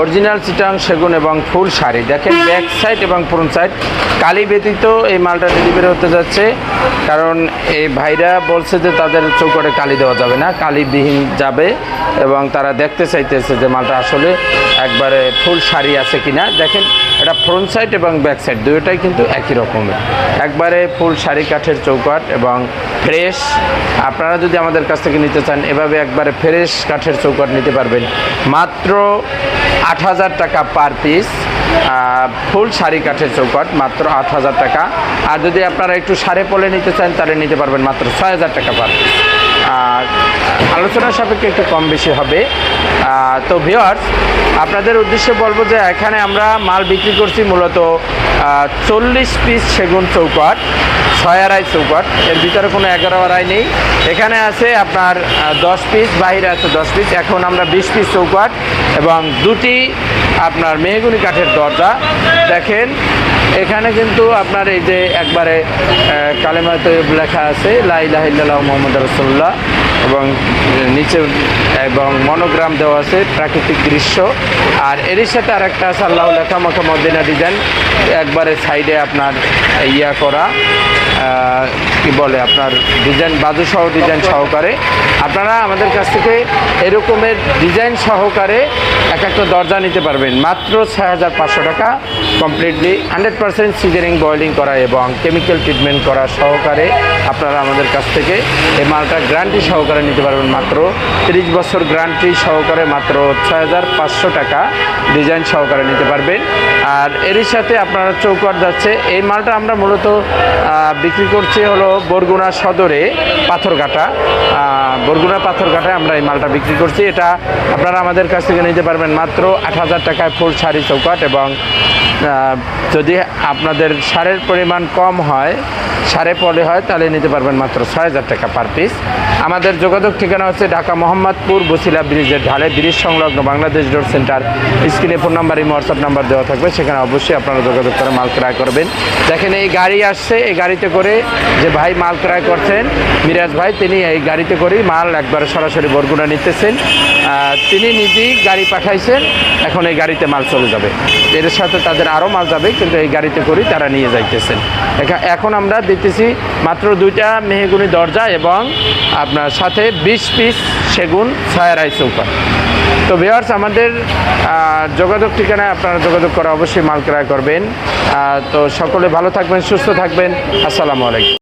Original Chittagong, সেগুন এবং full sari. দেখেন ব্যাক সাইড এবং ফ্রন্ট সাইড কালি ব্যতীত এই মালটা ডেলিভারি হতে যাচ্ছে। কারণ এই ভাইরা বলছে যে তাদের চৌকটে কালি দেওয়া যাবে না, কালিবিহীন যাবে এবং তারা দেখতে চাইতেছে যে মালটা আসলে একবারে ফুল শাড়ি আছে কিনা। দেখেন, এটা ফ্রন্ট সাইড এবং ব্যাক সাইড দুটোটাই কিন্তু একই রকমের। একবারে ফুল শাড়ি কাঠের চৌকাট এবং ফ্রেশ আপনারা যদি আমাদের কাছ থেকে নিতে চান, এভাবে একবারে ফ্রেশ কাঠের চৌকাট নিতে পারবেন। মাত্র আট হাজার টাকা পার পিস ফুল শাড়ি কাঠের চৌকাট, মাত্র আট হাজার টাকা। আর যদি আপনারা একটু সাড়ে পলে নিতে চান, তাহলে নিতে পারবেন মাত্র ছয় হাজার টাকা পার পিস আর আলোচনার সাপেক্ষে একটু কম বেশি হবে। তো ভিওয়ার্স আপনাদের উদ্দেশ্যে বলব যে এখানে আমরা মাল বিক্রি করছি মূলত চল্লিশ পিস সেগুন চৌকাট ছয় আড়াই চৌকাট এর ভিতরে কোনো এগারো আড়াই নেই। এখানে আছে আপনার দশ পিস বাইরে আছে দশ পিস এখন আমরা বিশ পিস চৌকাট এবং দুটি আপনার মেহগুনি কাঠের দরজা। দেখেন, এখানে কিন্তু আপনার এই যে একবারে কালেমাতে লেখা আছে লাইলাহিল্লাহ মোহাম্মদ রসুল্লাহ এবং নিচে এবং মনোগ্রাম দেওয়া আছে, প্রাকৃতিক দৃশ্য। আর এরই সাথে আর একটা আছে, আল্লাহ লেখা মদিনা ডিজাইন একবারে সাইডে আপনার ইয়া করা। কি বলে আপনার ডিজাইন বাজু সহ ডিজাইন সহকারে। আপনারা আমাদের কাছ থেকে এরকমের ডিজাইন সহকারে এক একটা দরজা নিতে পারবেন। মাত্র ছয় হাজার পাঁচশো টাকা কমপ্লিটলি হান্ড্রেড পার্সেন্ট সিজারিং বয়েলিং করা এবং কেমিক্যাল ট্রিটমেন্ট করা সহকারে আপনারা আমাদের কাছ থেকে এই মালটা গ্যারান্টি সহকারে নিতে পারবেন মাত্র তিরিশ বছর গ্যারান্টি সহকারে মাত্র ছয় হাজার পাঁচশো টাকা ডিজাইন সহকারে নিতে পারবেন। আর এরই সাথে আপনারা চৌকাট যাচ্ছে। এই মালটা আমরা মূলত বিক্রি করছি হলো বরগুনা সদরে পাথরঘাটা। বরগুনা পাথরঘাটায় আমরা এই মালটা বিক্রি করছি। এটা আপনারা আমাদের কাছ থেকে নিতে পারবেন মাত্র আট হাজার টাকায় ফুল শাড়ি চৌকাট এবং যদি আপনাদের সারের পরিমাণ কম হয়, সারে পলে হয়, তাহলে নিতে পারবেন মাত্র ছয় হাজার টাকা পার পিস। আমাদের যোগাযোগ ঠিকানা হচ্ছে ঢাকা মোহাম্মদপুর বসিলা ব্রিজের ঢালে ব্রিজ সংলগ্ন বাংলাদেশ রোড সেন্টার। স্ক্রিনে ফোন নাম্বার, এই হোয়াটসঅ্যাপ নাম্বার দেওয়া থাকবে, সেখানে অবশ্যই আপনারা যোগাযোগ করে মাল ক্রয় করবেন। দেখেন এই গাড়ি আসছে, এই গাড়িতে করে যে ভাই মাল ক্রয় করছেন, মিরাজ ভাই, তিনি এই গাড়িতে করেই মাল একবার সরাসরি বরগুনা নিতেছেন। তিনি নিজেই গাড়ি পাঠাইছেন, এখন এই গাড়িতে মাল চলে যাবে। এর সাথে তাদের আরও মাল যাবে, কিন্তু এই গাড়িতে করেই তারা নিয়ে যাইতেছেন। এখন আমরা দিতেছি মাত্র দুইটা মেহেগুনি দরজা এবং আপনার সাথে বিশ পিস সেগুন ছায়ারাই চৌকা। তো ভিওয়ার্স আমাদের যোগাযোগ ঠিকানায় আপনারা যোগাযোগ করা অবশ্যই মাল ক্রয় করবেন। তো সকলে ভালো থাকবেন, সুস্থ থাকবেন। আসসালামু আলাইকুম।